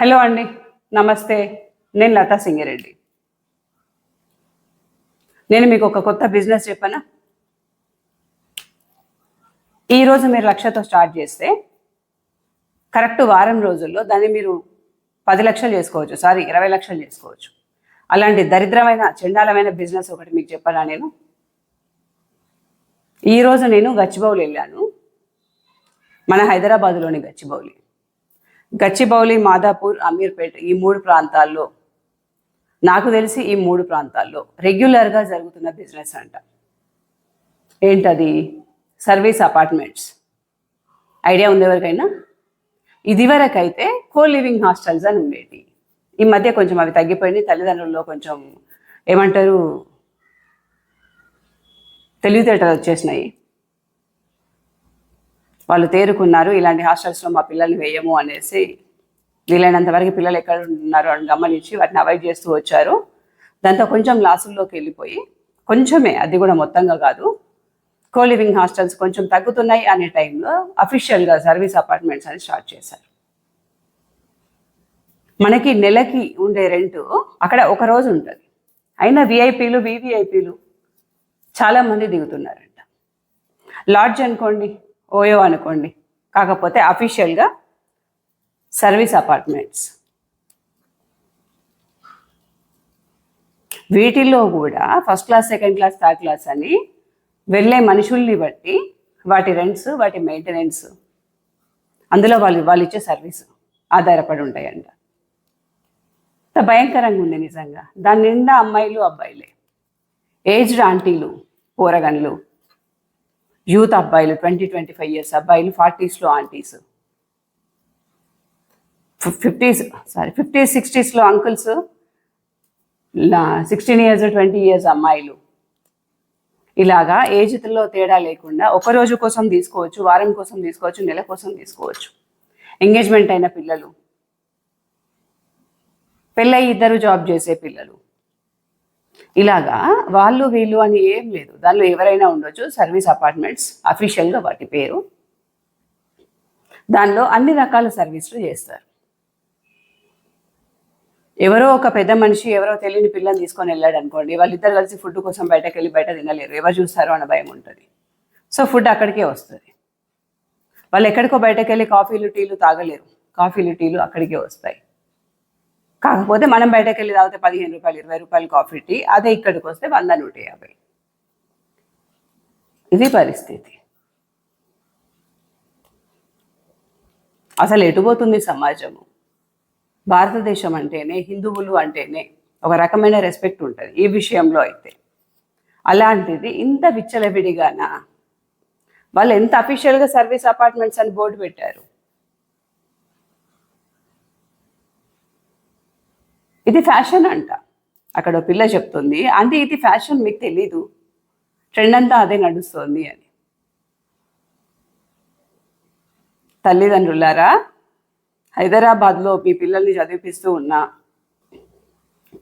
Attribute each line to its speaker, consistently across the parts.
Speaker 1: Hello అండి నమస్తే. నేను లతా సింగిరెడ్డి. నేను మీకు ఒక కొత్త బిజినెస్ చెప్పనా? ఈరోజు మీరు లక్షతో స్టార్ట్ చేస్తే కరెక్ట్ వారం రోజుల్లో దాన్ని మీరు పది లక్షలు చేసుకోవచ్చు సారీ ఇరవై లక్షలు చేసుకోవచ్చు. అలాంటి దరిద్రమైన చండాలమైన బిజినెస్ ఒకటి మీకు చెప్పనా నేను? ఈరోజు నేను గచ్చిబౌలి వెళ్ళాను. మన హైదరాబాద్లోని గచ్చిబౌలి. గచ్చిబౌలి మాదాపూర్ అమీర్పేట్ ఈ మూడు ప్రాంతాల్లో నాకు తెలిసి ఈ మూడు ప్రాంతాల్లో రెగ్యులర్గా జరుగుతున్న బిజినెస్ అంట. ఏంటది? Service apartments. ఐడియా ఉంది ఎవరికైనా? ఇదివరకైతే కో లివింగ్ హాస్టల్స్ అని ఉండేవి ఈ మధ్య కొంచెం అవి తగ్గిపోయినాయి. తల్లిదండ్రుల్లో కొంచెం ఏమంటారు? తెలివితేటలు వచ్చేసినాయి. వాళ్ళు తేరుకున్నారు ఇలాంటి హాస్టల్స్లో మా పిల్లల్ని వేయము అనేసి వీలైనంత వరకు పిల్లలు ఎక్కడ ఉన్నారు అని గమనించి వాటిని అవాయిడ్ చేస్తూ వచ్చారు. దాంతో కొంచెం లాసుల్లోకి వెళ్ళిపోయి కొంచెమే అది కూడా మొత్తంగా కాదు కో లివింగ్ హాస్టల్స్ కొంచెం తగ్గుతున్నాయి అనే టైంలో అఫీషియల్గా సర్వీస్ అపార్ట్మెంట్స్ అని స్టార్ట్ చేశారు. మనకి నెలకి ఉండే రెంట్ అక్కడ ఒక రోజు ఉంటుంది. అయినా విఐపీలు వివిఐపీలు చాలామంది దిగుతున్నారంట. లాడ్జ్ అనుకోండి ఓయో అనుకోండి. కాకపోతే అఫీషియల్గా సర్వీస్ అపార్ట్మెంట్స్ వీటిల్లో కూడా first class second class third class అని వెళ్ళే మనుషుల్ని బట్టి వాటి రెంట్స్ వాటి మెయింటెనెన్స్ అందులో వాళ్ళు వాళ్ళు ఇచ్చే సర్వీస్ ఆధారపడి ఉంటాయంట. అంత భయంకరంగా ఉంది నిజంగా. దాని నిండా అమ్మాయిలు అబ్బాయిలే. ఏజ్డ్ ఆంటీలు పోరగన్లు యూత్ అబ్బాయిలు ట్వంటీ ట్వంటీ ఫైవ్ ఇయర్స్ అబ్బాయిలు ఫార్టీస్లో aunties. Fifties sorry fifties సిక్స్టీస్లో uncles sixteen years twenty years అమ్మాయిలు. ఇలాగా ఏజ్లో తేడా లేకుండా ఒక రోజు కోసం తీసుకోవచ్చు వారం కోసం తీసుకోవచ్చు నెల కోసం తీసుకోవచ్చు. ఎంగేజ్మెంట్ అయిన పిల్లలు. పెళ్ళై ఇద్దరు జాబ్ చేసే పిల్లలు. ఇలాగా వాళ్ళు వీళ్ళు అని ఏం లేదు. దానిలో ఎవరైనా ఉండొచ్చు. సర్వీస్ అపార్ట్మెంట్స్ అఫీషియల్గా వాటి పేరు. దానిలో అన్ని రకాల సర్వీసులు చేస్తారు. ఎవరో ఒక పెద్ద మనిషి ఎవరో తెలియని పిల్లని తీసుకొని వెళ్ళాడు అనుకోండి వాళ్ళిద్దరు కలిసి ఫుడ్ కోసం బయటకు వెళ్ళి బయట తినలేరు. ఎవరు చూస్తారో అన్న భయం ఉంటుంది. సో ఫుడ్ అక్కడికే వస్తుంది. వాళ్ళు ఎక్కడికో బయటకు వెళ్ళి కాఫీలు టీలు తాగలేరు. కాఫీలు టీలు అక్కడికే వస్తాయి. కాకపోతే మనం బయటకు వెళ్ళి తాగితే పదిహేను రూపాయలు ఇరవై రూపాయలు కాఫీ టీ అదే ఇక్కడికి వస్తే వంద నూట యాభై. ఇది పరిస్థితి. అసలు ఎటుపోతుంది సమాజము? భారతదేశం అంటేనే హిందువులు అంటేనే ఒక రకమైన రెస్పెక్ట్ ఉంటుంది ఈ విషయంలో అయితే. అలాంటిది ఇంత విచ్చలవిడిగానా? వాళ్ళు ఎంత అఫీషియల్గా సర్వీస్ అపార్ట్మెంట్స్ అని బోర్డు పెట్టారు. ఇది ఫ్యాషన్ అంట. అక్కడ పిల్ల చెప్తుంది అంటే ఇది ఫ్యాషన్ మీకు తెలీదు. ట్రెండ్ అంతా అదే నడుస్తుంది అని. తల్లిదండ్రులారా హైదరాబాద్లో మీ పిల్లల్ని చదివిపిస్తూ ఉన్నా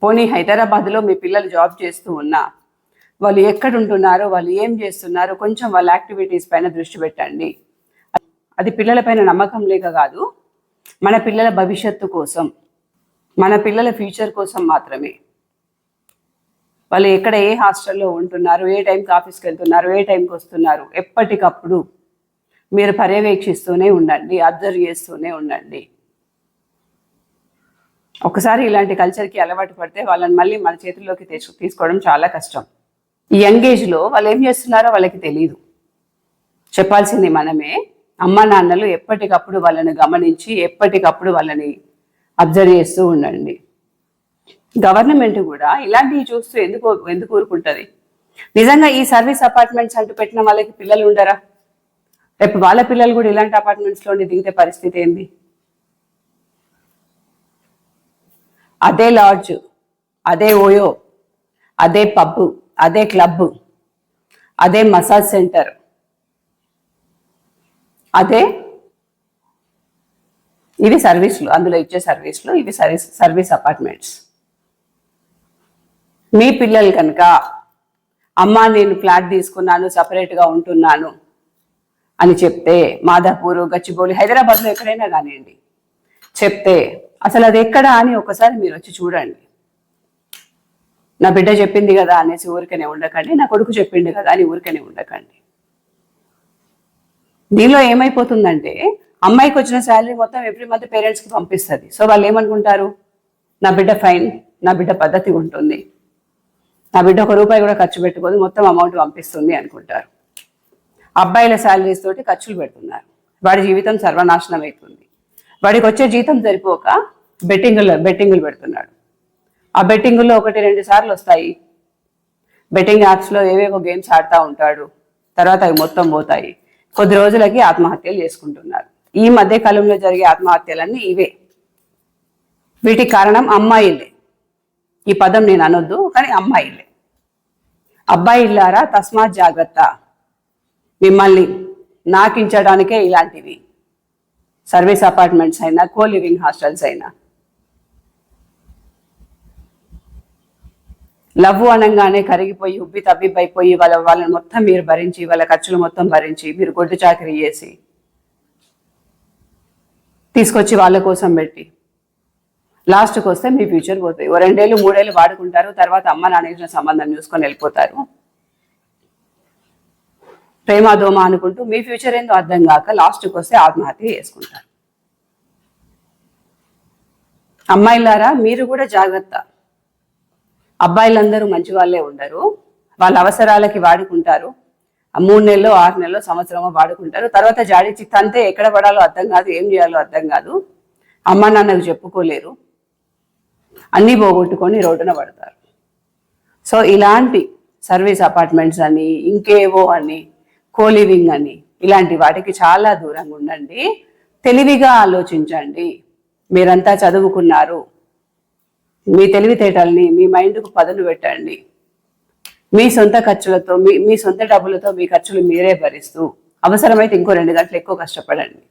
Speaker 1: పోనీ హైదరాబాద్లో మీ పిల్లలు జాబ్ చేస్తూ ఉన్నా వాళ్ళు ఎక్కడ ఉంటున్నారో వాళ్ళు ఏం చేస్తున్నారో కొంచెం వాళ్ళ యాక్టివిటీస్ పైన దృష్టి పెట్టండి. అది పిల్లలపైన నమ్మకం లేక కాదు మన పిల్లల భవిష్యత్తు కోసం. మన పిల్లల ఫ్యూచర్ కోసం మాత్రమే. వాళ్ళు ఎక్కడ ఏ హాస్టల్లో ఉంటున్నారు ఏ టైంకి ఆఫీస్కి వెళ్తున్నారు ఏ టైంకి వస్తున్నారు ఎప్పటికప్పుడు మీరు పర్యవేక్షిస్తూనే ఉండండి అబ్జర్వ్ చేస్తూనే ఉండండి. ఒకసారి ఇలాంటి కల్చర్కి అలవాటు పడితే వాళ్ళని మళ్ళీ మన చేతుల్లోకి తెచ్చు తీసుకోవడం చాలా కష్టం. ఈ యంగ్ ఏజ్లో వాళ్ళు ఏం చేస్తున్నారో వాళ్ళకి తెలియదు చెప్పాల్సింది మనమే. అమ్మ నాన్నలు ఎప్పటికప్పుడు వాళ్ళని గమనించి ఎప్పటికప్పుడు వాళ్ళని అబ్జర్వ్ చేస్తూ ఉండండి. గవర్నమెంట్ కూడా ఇలాంటివి చూస్తూ ఎందుకు ఎందుకు ఊరుకుంటుంది? నిజంగా ఈ సర్వీస్ అపార్ట్మెంట్స్ అంటూ పెట్టిన వాళ్ళకి పిల్లలు ఉండరా? రేపు వాళ్ళ పిల్లలు కూడా ఇలాంటి అపార్ట్మెంట్స్లోని దిగితే పరిస్థితి ఏంది? అదే లాడ్జ్ అదే ఓయో అదే పబ్ అదే క్లబ్ అదే మసాజ్ సెంటర్ అదే ఇవి సర్వీసులు అందులో ఇచ్చే సర్వీసులు ఇవి సర్వీస్ సర్వీస్ అపార్ట్మెంట్స్ మీ పిల్లలు కనుక అమ్మ నేను ఫ్లాట్ తీసుకున్నాను సపరేట్గా ఉంటున్నాను అని చెప్తే మాదాపూర్ గచ్చిబౌలి హైదరాబాద్లో ఎక్కడైనా కానివ్వండి చెప్తే అసలు అది ఎక్కడా? అని ఒకసారి మీరు వచ్చి చూడండి. నా బిడ్డ చెప్పింది కదా అనేసి ఊరికనే ఉండకండి నా కొడుకు చెప్పింది కదా అని ఊరికనే ఉండకండి. దీనిలో ఏమైపోతుందంటే అమ్మాయికి వచ్చిన శాలరీ మొత్తం ఎవ్రీ మంత్ పేరెంట్స్కి పంపిస్తుంది. సో వాళ్ళు ఏమనుకుంటారు? నా బిడ్డ ఫైన్ నా బిడ్డ పద్ధతి ఉంటుంది. నా బిడ్డ ఒక రూపాయి కూడా ఖర్చు పెట్టుకోదు మొత్తం అమౌంట్ పంపిస్తుంది అనుకుంటారు. అబ్బాయిల శాలరీస్ తోటి ఖర్చులు పెడుతున్నారు. వాడి జీవితం సర్వనాశనం అవుతుంది వాడికి వచ్చే జీతం సరిపోక బెట్టింగులు బెట్టింగులు పెడుతున్నాడు. ఆ బెట్టింగుల్లో ఒకటి రెండు సార్లు వస్తాయి. బెట్టింగ్ యాప్స్లో ఏవేవో గేమ్స్ ఆడుతూ ఉంటాడు. తర్వాత అవి మొత్తం పోతాయి. కొద్ది రోజులకి ఆత్మహత్యలు చేసుకుంటున్నారు. ఈ మధ్య కాలంలో జరిగే ఆత్మహత్యలన్నీ ఇవే. వీటికి కారణం అమ్మాయిలే. ఈ పదం నేను అనొద్దు కానీ అమ్మాయిలే. అబ్బాయిలారా తస్మాత్ జాగ్రత్త. మిమ్మల్ని నాకించడానికే ఇలాంటివి. సర్వీస్ అపార్ట్మెంట్స్ అయినా కో లివింగ్ హాస్టల్స్ అయినా. లవ్ అనగానే కరిగిపోయి ఉబ్బి తబ్బిబ్బైపోయి వాళ్ళ వాళ్ళని మొత్తం మీరు భరించి వాళ్ళ ఖర్చులు మొత్తం భరించి మీరు గొడ్డు చాకరీ చేసి తీసుకొచ్చి వాళ్ళ కోసం పెట్టి. లాస్ట్కి వస్తే మీ ఫ్యూచర్ పోతాయి ఓ రెండేళ్ళు మూడేళ్ళు వాడుకుంటారు తర్వాత అమ్మ నాన్న ఇచ్చిన సంబంధం చూసుకొని వెళ్ళిపోతారు. ప్రేమ దోమ అనుకుంటూ మీ ఫ్యూచర్ ఏందో అర్థం కాక లాస్ట్కి వస్తే ఆత్మహత్య చేసుకుంటారు. అమ్మాయిలారా మీరు కూడా జాగ్రత్త. అబ్బాయిలందరూ మంచి వాళ్ళే ఉండరు. వాళ్ళ అవసరాలకి వాడుకుంటారు. మూడు నెలలు ఆరు నెలలు సంవత్సరమో వాడుకుంటారు. తర్వాత జాడి చిత్తంతే ఎక్కడ పడాలో అర్థం కాదు ఏం చేయాలో అర్థం కాదు. అమ్మ నాన్నకు చెప్పుకోలేరు. అన్నీ పోగొట్టుకొని రోడ్డున పడతారు. సో ఇలాంటి సర్వీస్ అపార్ట్మెంట్స్ అని ఇంకేవో అని కోలివింగ్ అని ఇలాంటి వాటికి చాలా దూరంగా ఉండండి. తెలివిగా ఆలోచించండి. మీరంతా చదువుకున్నారు. మీ తెలివితేటల్ని మీ మైండ్కు పదును పెట్టండి. మీ సొంత ఖర్చులతో మీ మీ సొంత డబ్బులతో మీ ఖర్చులు మీరే భరిస్తూ అవసరమైతే ఇంకో రెండు గంటలు ఎక్కువ కష్టపడండి.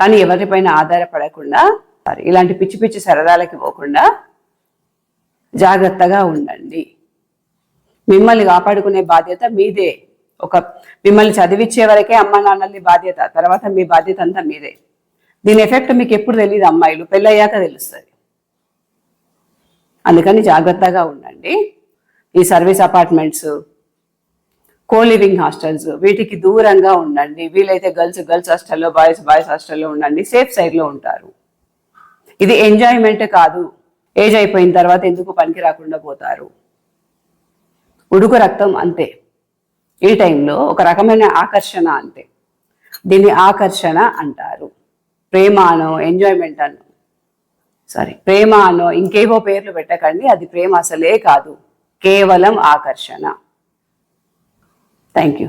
Speaker 1: కానీ ఎవరిపైన ఆధారపడకుండా ఇలాంటి పిచ్చి పిచ్చి సరదాలకి పోకుండా జాగ్రత్తగా ఉండండి. మిమ్మల్ని కాపాడుకునే బాధ్యత మీదే. ఒక మిమ్మల్ని చదివించే వరకే అమ్మ నాన్నల్ని బాధ్యత తర్వాత మీ బాధ్యత అంతా మీదే. దీని ఎఫెక్ట్ మీకు ఎప్పుడు తెలియదు అమ్మాయిలు పెళ్ళయ్యాక తెలుస్తుంది. అందుకని జాగ్రత్తగా ఉండండి. ఈ service apartments co living hostels వీటికి దూరంగా ఉండండి. వీలైతే గర్ల్స్ గర్ల్స్ హాస్టల్లో బాయ్స్ బాయ్స్ హాస్టల్లో ఉండండి. సేఫ్ సైడ్లో ఉంటారు. ఇది ఎంజాయ్మెంట్ కాదు. ఏజ్ అయిపోయిన తర్వాత ఎందుకు పనికి రాకుండా పోతారు? ఉడుకు రక్తం అంతే. ఈ టైంలో ఒక రకమైన ఆకర్షణ అంతే. దీన్ని ఆకర్షణ అంటారు. ప్రేమ అనో ఎంజాయ్మెంట్ అనో సారీ ప్రేమ అనో ఇంకేవో పేర్లు పెట్టకండి. అది ప్రేమ అసలే కాదు. కేవలం ఆకర్షణ. Thank you